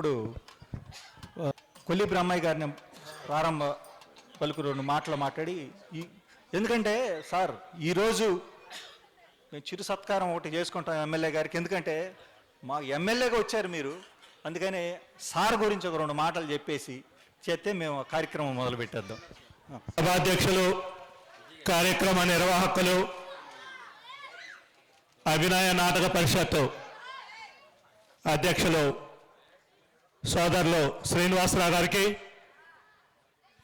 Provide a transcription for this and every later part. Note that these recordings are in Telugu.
ఇప్పుడు కొల్లి బ్రహ్మయ్య గారిని ప్రారంభ పలుకు రెండు మాటలు మాట్లాడి ఈ ఎందుకంటే సార్ ఈరోజు మేము చిరు సత్కారం ఒకటి చేసుకుంటాం ఎమ్మెల్యే గారికి. ఎందుకంటే మా ఎమ్మెల్యేగా వచ్చారు మీరు. అందుకని సార్ గురించి ఒక రెండు మాటలు చెప్పేసి చేస్తే మేము కార్యక్రమం మొదలు పెట్టేద్దాం. సభాధ్యక్షులు కార్యక్రమ నిర్వాహకులు అభినయ నాటక పరిషత్తు అధ్యక్షులు సోదరులు శ్రీనివాసరావు గారికి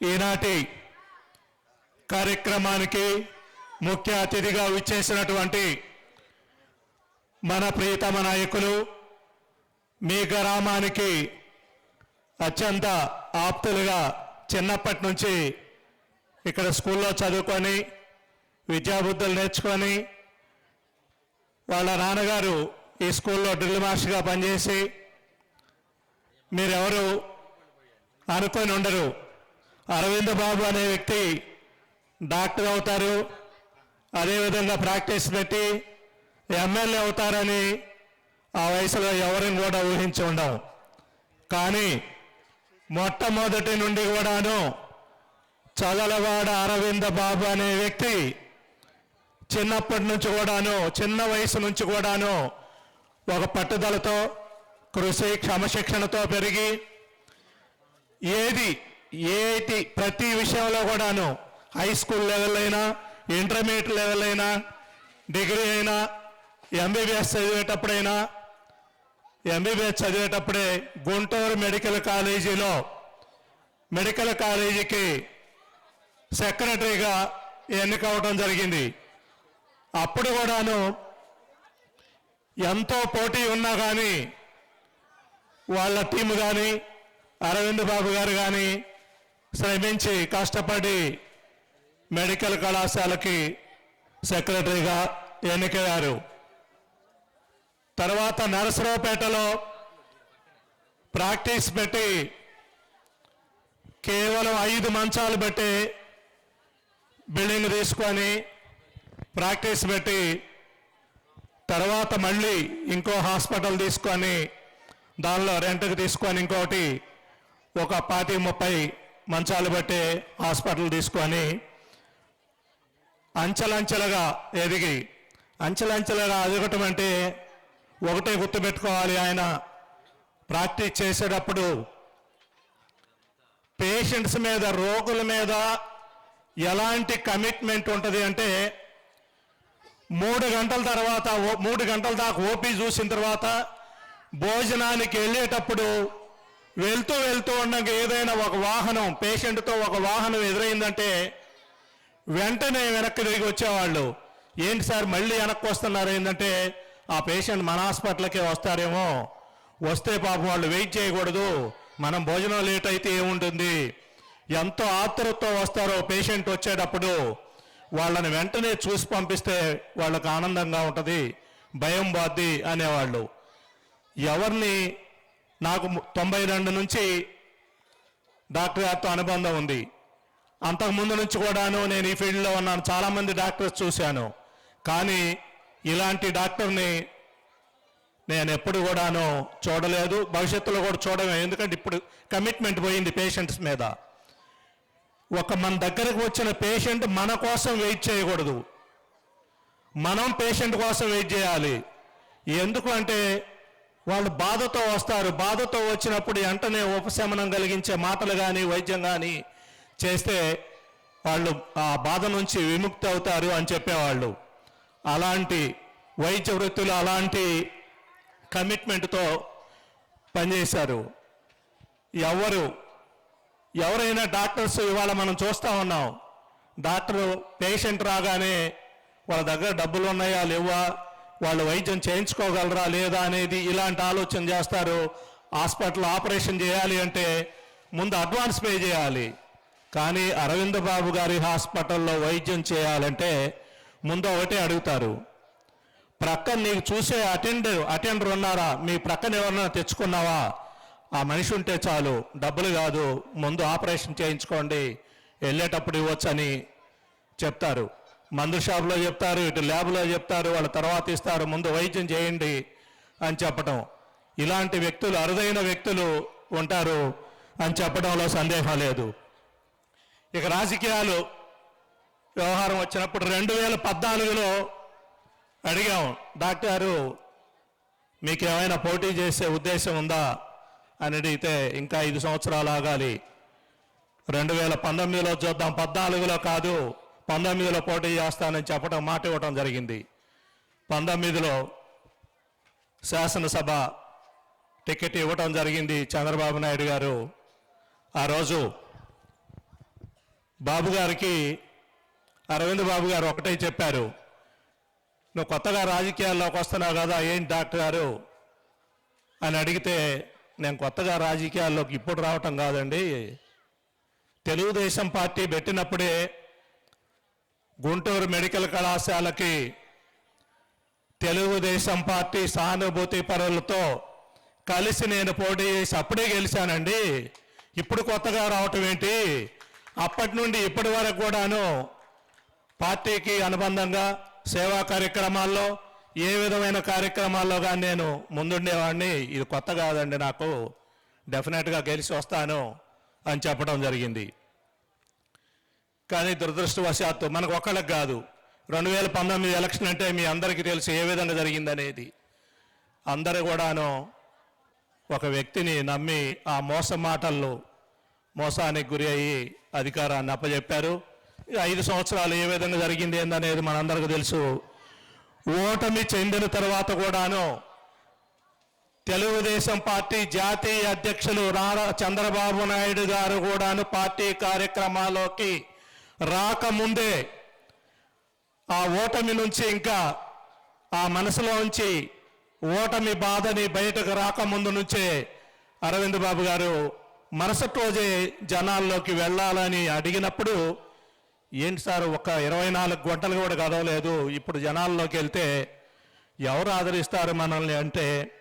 ఈనాటి కార్యక్రమానికి ముఖ్య అతిథిగా విచ్చేసినటువంటి మన ప్రియతమ నాయకులు మీ గ్రామానికి అత్యంత ఆప్తులుగా చిన్నప్పటి నుంచి ఇక్కడ స్కూల్లో చదువుకొని విద్యాబుద్ధులు నేర్చుకొని వాళ్ళ నాన్నగారు ఈ స్కూల్లో డ్రిల్ మాస్టర్గా పనిచేసి మీరెవరు? అనుకొని ఉండరు. అరవింద్ బాబు అనే వ్యక్తి డాక్టర్ అవుతారు. అదేవిధంగా ప్రాక్టీస్ పెట్టి ఎమ్మెల్యే అవుతారని ఆ వయసులో ఎవరిని కూడా ఊహించి ఉండం కానీ మొట్టమొదటి నుండి కూడాను చదలవాడ అరవింద బాబు అనే వ్యక్తి చిన్నప్పటి నుంచి కూడాను చిన్న వయసు నుంచి కూడాను ఒక పట్టుదలతో కృషి క్రమశిక్షణతో పెరిగి ఏది ఏటి ప్రతి విషయంలో కూడాను హై స్కూల్ లెవెల్ అయినా ఇంటర్మీడియట్ లెవెల్ అయినా డిగ్రీ అయినా ఎంబీబీఎస్ చదివేటప్పుడైనా ఎంబీబీఎస్ చదివేటప్పుడే గుంటూరు మెడికల్ కాలేజీలో మెడికల్ కాలేజీకి సెక్రటరీగా ఎన్నికవడం జరిగింది. అప్పుడు కూడాను ఎంతో పోటీ ఉన్నా కానీ వాళ్ళ టీం కానీ అరవింద్ బాబు గారు కానీ శ్రమించి కష్టపడి మెడికల్ కళాశాలకి సెక్రటరీగా ఎన్నికయ్యారు. తర్వాత నరసరావుపేటలో ప్రాక్టీస్ పెట్టి కేవలం ఐదు మంచాలు పెట్టి బిల్డింగ్ తీసుకొని ప్రాక్టీస్ పెట్టి తర్వాత మళ్ళీ ఇంకో హాస్పిటల్ తీసుకొని దానిలో రెంట్కి తీసుకొని ఇంకోటి ఒక పాతి ముప్పై మంచాలు బట్టి హాస్పిటల్ తీసుకొని అంచెలంచెలుగా ఎదిగి అంచెలంచెలుగా ఎదగటం అంటే ఒకటే గుర్తుపెట్టుకోవాలి ఆయన. ప్రాక్టీస్ చేసేటప్పుడు పేషెంట్స్ మీద రోగుల మీద ఎలాంటి కమిట్మెంట్ ఉంటుంది అంటే మూడు గంటల తర్వాత ఓ- మూడు గంటల దాకా ఓపీ చూసిన తర్వాత భోజనానికి వెళ్ళేటప్పుడు వెళ్తూ వెళ్తూ ఉండగా ఏదైనా ఒక వాహనం పేషెంట్తో ఒక వాహనం ఎదురైందంటే వెంటనే వెనక్కి తిరిగి వచ్చేవాళ్ళు. ఏంటి సార్ మళ్ళీ వెనక్కి వస్తున్నారు? ఏంటంటే ఆ పేషెంట్ మన హాస్పిటల్కే వస్తారేమో. వస్తే పాపం వాళ్ళు వెయిట్ చేయకూడదు. మనం భోజనం లేట్ అయితే ఏముంటుంది? ఎంతో ఆతురతో వస్తారో పేషెంట్ వచ్చేటప్పుడు వాళ్ళని వెంటనే చూసి పంపిస్తే వాళ్ళకు ఆనందంగా ఉంటుంది భయం బాద్ది అనేవాళ్ళు. ఎవరిని నాకు తొంభై రెండు నుంచి డాక్టర్ గారితో అనుబంధం ఉంది. అంతకుముందు నుంచి కూడాను నేను ఈ ఫీల్డ్లో ఉన్నాను. చాలామంది డాక్టర్స్ చూశాను. కానీ ఇలాంటి డాక్టర్ని నేను ఎప్పుడు కూడాను చూడలేదు. భవిష్యత్తులో కూడా చూడలేము ఎందుకంటే ఇప్పుడు కమిట్మెంట్ పోయింది పేషెంట్స్ మీద. ఒక మన దగ్గరకు వచ్చిన పేషెంట్ మన కోసం వెయిట్ చేయకూడదు. మనం పేషెంట్ కోసం వెయిట్ చేయాలి. ఎందుకు అంటే వాళ్ళు బాధతో వస్తారు. బాధతో వచ్చినప్పుడు వెంటనే ఉపశమనం కలిగించే మాటలు కానీ వైద్యం కానీ చేస్తే వాళ్ళు ఆ బాధ నుంచి విముక్తి అవుతారు అని చెప్పేవాళ్ళు. అలాంటి వైద్య వృత్తులు అలాంటి కమిట్మెంట్తో పనిచేశారు. ఎవరు ఎవరైనా డాక్టర్స్ ఇవాళ మనం చూస్తూ ఉన్నాం. డాక్టరు పేషెంట్ రాగానే వాళ్ళ దగ్గర డబ్బులు ఉన్నాయా లేవా? వాళ్ళు వైద్యం చేయించుకోగలరా లేదా అనేది ఇలాంటి ఆలోచన చేస్తారు. హాస్పిటల్ ఆపరేషన్ చేయాలి అంటే ముందు అడ్వాన్స్ పే చేయాలి. కానీ అరవింద్ బాబు గారి హాస్పిటల్లో వైద్యం చేయాలంటే ముందు ఒకటే అడుగుతారు. ప్రక్కన నీకు చూసే అటెండర్ అటెండర్ ఉన్నారా? మీ ప్రక్కన ఎవరన్నా తెచ్చుకున్నావా? ఆ మనిషి ఉంటే చాలు డబ్బులు కాదు ముందు ఆపరేషన్ చేయించుకోండి వెళ్ళేటప్పుడు ఇవ్వచ్చని చెప్తారు. మందు షాప్లో చెప్తారు ఇటు ల్యాబ్లో చెప్తారు వాళ్ళ తర్వాత ఇస్తారు ముందు వైద్యం చేయండి అని చెప్పటం. ఇలాంటి వ్యక్తులు అరుదైన వ్యక్తులు ఉంటారు అని చెప్పడంలో సందేహం లేదు. ఇక రాజకీయాలు వ్యవహారం వచ్చినప్పుడు రెండు వేల పద్నాలుగులో అడిగాం డాక్టర్ గారు మీకు ఏమైనా పోటీ చేసే ఉద్దేశం ఉందా? అని అడిగితే ఇంకా ఐదు సంవత్సరాలు ఆగాలి. రెండు వేల పంతొమ్మిదిలో చూద్దాం పద్నాలుగులో కాదు. పంతొమ్మిదిలో పోటీ చేస్తానని చెప్పడం మాట ఇవ్వటం జరిగింది. పంతొమ్మిదిలో శాసనసభ టికెట్ ఇవ్వటం జరిగింది చంద్రబాబు నాయుడు గారు. ఆ రోజు బాబు గారికి అరవింద్ బాబు గారు ఒకటే చెప్పారు నువ్వు కొత్తగా రాజకీయాల్లోకి వస్తున్నావు కదా ఏం డాక్టర్ గారు? అని అడిగితే నేను కొత్తగా రాజకీయాల్లోకి ఇప్పుడు రావటం కాదండి. తెలుగుదేశం పార్టీ పెట్టినప్పుడే గుంటూరు మెడికల్ కళాశాలకి తెలుగుదేశం పార్టీ సానుభూతి పరులతో కలిసి నేను పోటీ చేసి అప్పుడే గెలిచానండి. ఇప్పుడు కొత్తగా రావటం ఏంటి? అప్పటి నుండి ఇప్పటి వరకు కూడాను పార్టీకి అనుబంధంగా సేవా కార్యక్రమాల్లో ఏ విధమైన కార్యక్రమాల్లో కానీ నేను ముందుండేవాడిని. ఇది కొత్త కాదండి నాకు. డెఫినెట్గా గెలిచి వస్తాను అని చెప్పడం జరిగింది. కానీ దురదృష్టవశాత్తు మనకు ఒక్కళ్ళకి కాదు. రెండు వేల పంతొమ్మిది ఎలక్షన్ అంటే మీ అందరికీ తెలుసు ఏ విధంగా జరిగిందనేది. అందరూ కూడాను ఒక వ్యక్తిని నమ్మి ఆ మోస మాటల్లో మోసానికి గురి అయ్యి అధికారాన్ని అప్పచెప్పారు ఐదు సంవత్సరాలు ఏ విధంగా జరిగింది ఏందనేది మనందరికీ తెలుసు. ఓటమి చెందిన తర్వాత కూడాను తెలుగుదేశం పార్టీ జాతీయ అధ్యక్షులు నారా చంద్రబాబు నాయుడు గారు కూడాను పార్టీ కార్యక్రమాల్లోకి రాకముందే ఆ ఓటమి నుంచి ఇంకా ఆ మనసులో ఉంచి ఓటమి బాధని బయటకు రాకముందు నుంచే అరవింద్ బాబు గారు మరుసటి రోజే జనాల్లోకి వెళ్ళాలని అడిగినప్పుడు ఏంటి సార్ ఒక ఇరవై నాలుగు గంటలు కూడా గదవలేదు ఇప్పుడు జనాల్లోకి వెళ్తే ఎవరు ఆదరిస్తారు మనల్ని? అంటే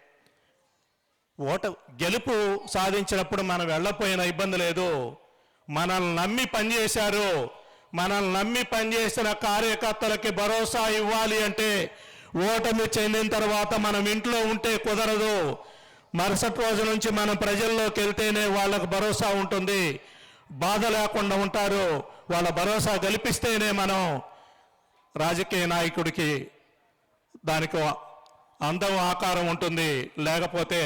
ఓట గెలుపు సాధించినప్పుడు మనం వెళ్ళపోయిన ఇబ్బంది లేదు. మనల్ని నమ్మి పనిచేశారు మనల్ని నమ్మి పనిచేసిన కార్యకర్తలకి భరోసా ఇవ్వాలి అంటే ఓటమి చెందిన తర్వాత మనం ఇంట్లో ఉంటే కుదరదు. మరుసటి రోజు నుంచి మనం ప్రజల్లోకి వెళ్తేనే వాళ్ళకు భరోసా ఉంటుంది. బాధ లేకుండా ఉంటారు. వాళ్ళ భరోసా కల్పిస్తేనే మనం రాజకీయ నాయకుడికి దానికి అందం ఆకారం ఉంటుంది. లేకపోతే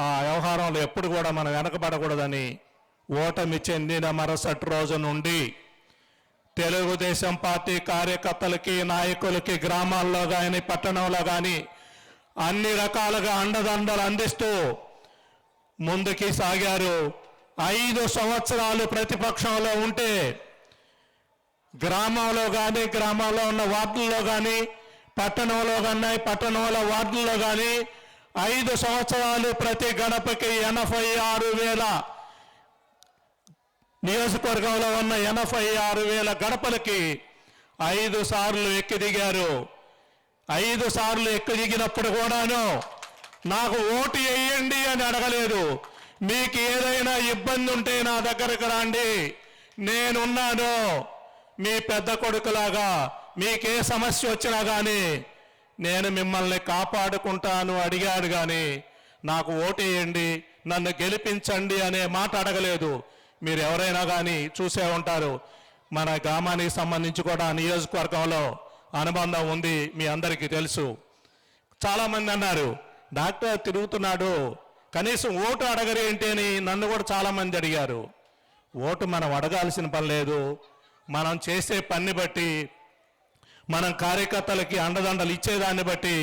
ఆ వ్యవహారంలో ఎప్పుడు కూడా మనం వెనకబడకూడదని ఓటమి చెందిన మరుసటి రోజు నుండి తెలుగుదేశం పార్టీ కార్యకర్తలకి నాయకులకి గ్రామాల్లో కానీ పట్టణంలో కానీ అన్ని రకాలుగా అండదండలు అందిస్తూ ముందుకి సాగారు. ఐదు సంవత్సరాలు ప్రతిపక్షంలో ఉంటే గ్రామంలో కానీ గ్రామాల్లో ఉన్న వార్డుల్లో కానీ పట్టణంలో కానీ పట్టణంలో వార్డుల్లో కానీ ఐదు సంవత్సరాలు ప్రతి గడపకి ఎనభై ఆరు వేల నియోజకవర్గంలో ఉన్న ఎనభై ఆరు వేల గడపలకి ఐదు సార్లు ఎక్కి దిగారు. ఐదు సార్లు ఎక్కి దిగినప్పుడు కూడాను నాకు ఓటు వేయండి అని అడగలేదు. మీకు ఏదైనా ఇబ్బంది ఉంటే నా దగ్గరకు రండి. నేనున్నాను. మీ పెద్ద కొడుకులాగా మీకే సమస్య వచ్చినా కానీ నేను మిమ్మల్ని కాపాడుకుంటాను అడిగాడు కానీ నాకు ఓటేయండి నన్ను గెలిపించండి అనే మాట అడగలేదు. మీరు ఎవరైనా కానీ చూసే ఉంటారు. మన గ్రామానికి సంబంధించి కూడా నియోజకవర్గంలో అనుబంధం ఉంది మీ అందరికీ తెలుసు. చాలామంది అన్నారు డాక్టర్ తిరుగుతున్నాడు. కనీసం ఓటు అడగరేంటి అని నన్ను కూడా చాలామంది అడిగారు. ఓటు మనం అడగాల్సిన పని లేదు. మనం చేసే పని బట్టి మనం కార్యకర్తలకి అండదండలు ఇచ్చేదాన్ని బట్టి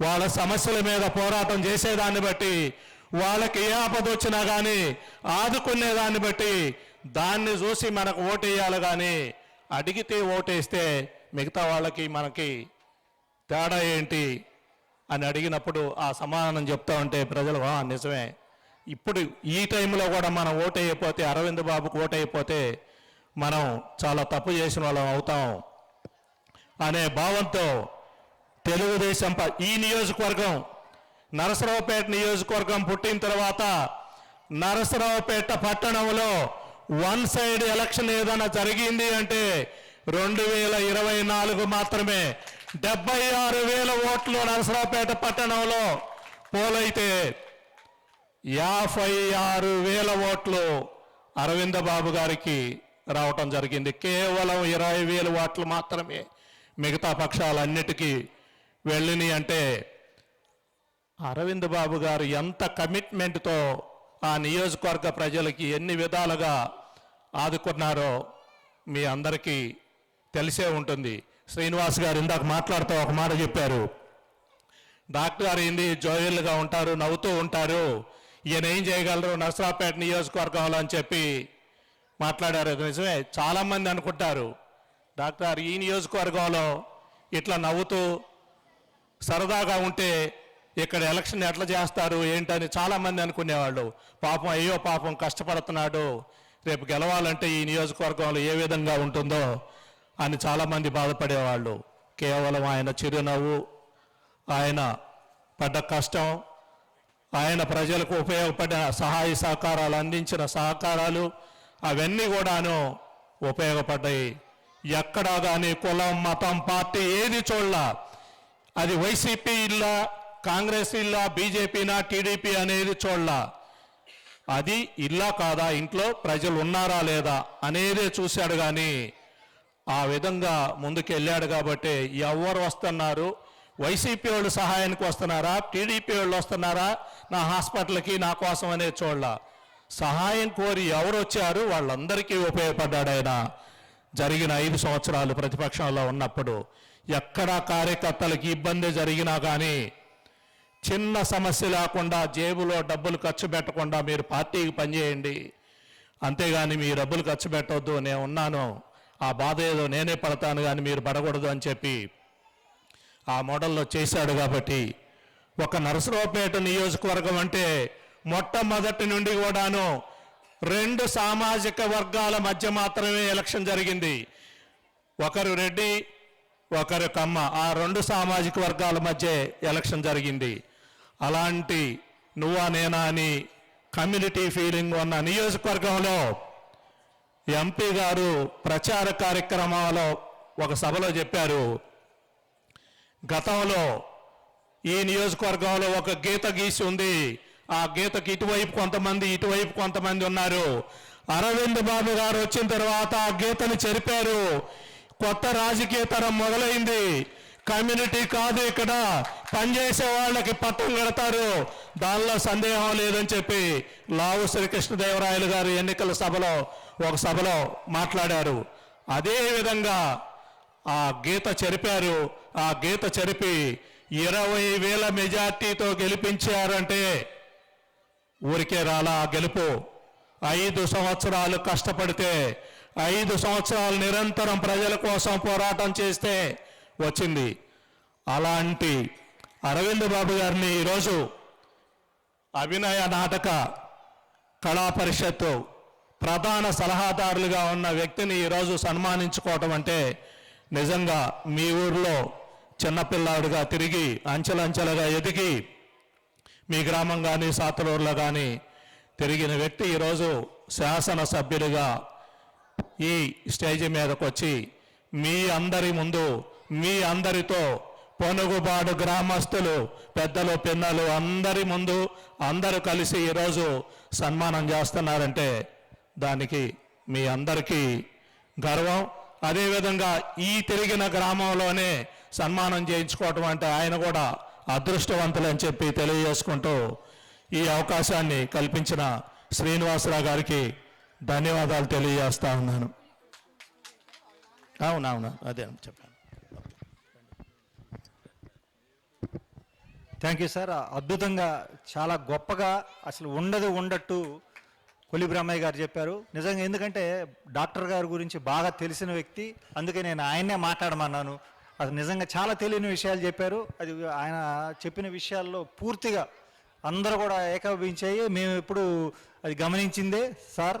వాళ్ళ సమస్యల మీద పోరాటం చేసేదాన్ని బట్టి వాళ్ళకి ఏ ఆపద వచ్చినా కానీ ఆదుకునేదాన్ని బట్టి దాన్ని చూసి మనకు ఓటేయాలి కానీ అడిగితే ఓటేస్తే మిగతా వాళ్ళకి మనకి తేడా ఏంటి అని అడిగినప్పుడు ఆ సమాధానం చెప్తా ఉంటే ప్రజలు నిజమే. ఇప్పుడు ఈ టైంలో కూడా మనం ఓటైపోతే అరవింద్ బాబుకు ఓటైపోతే మనం చాలా తప్పు చేసిన వాళ్ళం అవుతాం. అనే భావంతో తెలుగుదేశం ఈ నియోజకవర్గం నరసరావుపేట నియోజకవర్గం పుట్టిన తర్వాత నరసరావుపేట పట్టణంలో వన్ సైడ్ ఎలక్షన్ ఏదైనా జరిగింది అంటే రెండు వేల ఇరవై నాలుగు మాత్రమే. డెబ్బై ఆరు వేల ఓట్లు నరసరావుపేట పట్టణంలో పోలైతే యాభై ఆరు వేల ఓట్లు అరవింద బాబు గారికి రావటం జరిగింది. కేవలం ఇరవై వేల ఓట్లు మాత్రమే మిగతా పక్షాలన్నిటికీ వెళ్ళినాయి అంటే అరవింద్ బాబు గారు ఎంత కమిట్మెంట్తో ఆ నియోజకవర్గ ప్రజలకి ఎన్ని విధాలుగా ఆదుకున్నారో మీ అందరికీ తెలిసే ఉంటుంది. శ్రీనివాస్ గారు ఇందాక మాట్లాడుతూ ఒక మాట చెప్పారు. డాక్టర్ గారు ఏంది జోయల్గా ఉంటారు నవ్వుతూ ఉంటారు. ఈయన ఏం చేయగలరు? నర్సరాపేట నియోజకవర్గంలో అని చెప్పి మాట్లాడారు. నిజమే. చాలామంది అనుకుంటారు డాక్టర్ గారు ఈ నియోజకవర్గంలో ఇట్లా నవ్వుతూ సరదాగా ఉంటే ఇక్కడ ఎలక్షన్ ఎట్లా చేస్తారు ఏంటని చాలామంది అనుకునేవాళ్ళు. పాపం అయ్యో పాపం కష్టపడుతున్నాడు. రేపు గెలవాలంటే ఈ నియోజకవర్గంలో ఏ విధంగా ఉంటుందో అని చాలామంది బాధపడేవాళ్ళు. కేవలం ఆయన చిరునవ్వు ఆయన పడ్డ కష్టం ఆయన ప్రజలకు ఉపయోగపడిన సహాయ సహకారాలు అందించిన సహకారాలు అవన్నీ కూడాను ఉపయోగపడ్డాయి. ఎక్కడా కానీ కులం మతం పార్టీ ఏది చూడలా. అది వైసీపీ ఇల్లా కాంగ్రెస్ ఇల్లా బీజేపీనా టీడీపీ అనేది చూడలా అది ఇల్లా కాదా? ఇంట్లో ప్రజలు ఉన్నారా లేదా? అనేదే చూశాడు కానీ ఆ విధంగా ముందుకెళ్ళాడు కాబట్టి ఎవరు వస్తున్నారు? వైసీపీ వాళ్ళు సహాయానికి వస్తున్నారా? టీడీపీ వాళ్ళు వస్తున్నారా? నా హాస్పిటల్కి నా కోసం అనేది చూడాల సహాయం కోరి ఎవరు వచ్చారు? వాళ్ళందరికీ ఉపయోగపడ్డాడు ఆయన. జరిగిన ఐదు సంవత్సరాలు ప్రతిపక్షంలో ఉన్నప్పుడు ఎక్కడా కార్యకర్తలకి ఇబ్బంది జరిగినా కానీ చిన్న సమస్య లేకుండా జేబులో డబ్బులు ఖర్చు పెట్టకుండా మీరు పార్టీకి పనిచేయండి. అంతేగాని మీ డబ్బులు ఖర్చు పెట్టవద్దు నేను ఉన్నాను. ఆ బాధ ఏదో నేనే పడతాను కానీ మీరు పడకూడదు అని చెప్పి ఆ మోడల్లో చేశాడు కాబట్టి ఒక నరసరావుపేట నియోజకవర్గం అంటే మొట్టమొదటి నుండి కూడాను రెండు సామాజిక వర్గాల మధ్య మాత్రమే ఎలక్షన్ జరిగింది. ఒకరు రెడ్డి ఒకరు కమ్మ. ఆ రెండు సామాజిక వర్గాల మధ్య ఎలక్షన్ జరిగింది. అలాంటి నువ్వా నేనా అని కమ్యూనిటీ ఫీలింగ్ ఉన్న నియోజకవర్గంలో ఎంపీ గారు ప్రచార కార్యక్రమాల్లో ఒక సభలో చెప్పారు. గతంలో ఈ నియోజకవర్గంలో ఒక గీత గీసి ఉంది. ఆ గీతకి ఇటువైపు కొంతమంది ఇటువైపు కొంతమంది ఉన్నారు. అరవింద్ బాబు గారు వచ్చిన తర్వాత ఆ గీతను చెరిపారు. కొత్త రాజకీయ తరం మొదలైంది. కమ్యూనిటీ కాదు ఇక్కడ. పనిచేసే వాళ్ళకి పట్టం కడతారు. దానిలో సందేహం లేదని చెప్పి లావు శ్రీకృష్ణదేవరాయలు గారు ఎన్నికల సభలో ఒక సభలో మాట్లాడారు. అదేవిధంగా ఆ గీత చెరిపారు. ఆ గీత చెరిపి ఇరవై వేల మెజార్టీతో గెలిపించారంటే ఊరికే రాలా ఆ గెలుపు. ఐదు సంవత్సరాలు కష్టపడితే ఐదు సంవత్సరాలు నిరంతరం ప్రజల కోసం పోరాటం చేస్తే వచ్చింది. అలాంటి అరవింద్ బాబు గారిని ఈరోజు అభినయ నాటక కళా పరిషత్ ప్రధాన సలహాదారులుగా ఉన్న వ్యక్తిని ఈరోజు సన్మానించుకోవటం అంటే నిజంగా మీ ఊర్లో చిన్నపిల్లాడుగా తిరిగి అంచెలంచెలుగా ఎదిగి మీ గ్రామం కానీ సాతలూరులో కానీ తిరిగిన వ్యక్తి ఈరోజు శాసనసభ్యులుగా ఈ స్టేజ్ మీదకొచ్చి మీ అందరి ముందు మీ అందరితో పొనుగుబాడు గ్రామస్తులు పెద్దలు పిన్నలు అందరి ముందు అందరూ కలిసి ఈరోజు సన్మానం చేస్తున్నారంటే దానికి మీ అందరికీ గర్వం. అదేవిధంగా ఈ తిరిగిన గ్రామంలోనే సన్మానం చేయించుకోవటం అంటే ఆయన కూడా అదృష్టవంతులని చెప్పి తెలియజేసుకుంటూ ఈ అవకాశాన్ని కల్పించిన శ్రీనివాసరావు గారికి ధన్యవాదాలు తెలియజేస్తా ఉన్నాను. అవునవును అదే చెప్పాను థ్యాంక్ యూ సార్ అద్భుతంగా చాలా గొప్పగా అసలు ఉండదు ఉండట్టు కొలిబ్రామయ్య గారు చెప్పారు. నిజంగా ఎందుకంటే డాక్టర్ గారి గురించి బాగా తెలిసిన వ్యక్తి అందుకే నేను ఆయన్నే మాట్లాడమన్నాను. అది నిజంగా చాలా తెలియని విషయాలు చెప్పారు. అది ఆయన చెప్పిన విషయాల్లో పూర్తిగా అందరూ కూడా ఏకాభించాయి మేము ఇప్పుడు అది గమనించిందే సార్.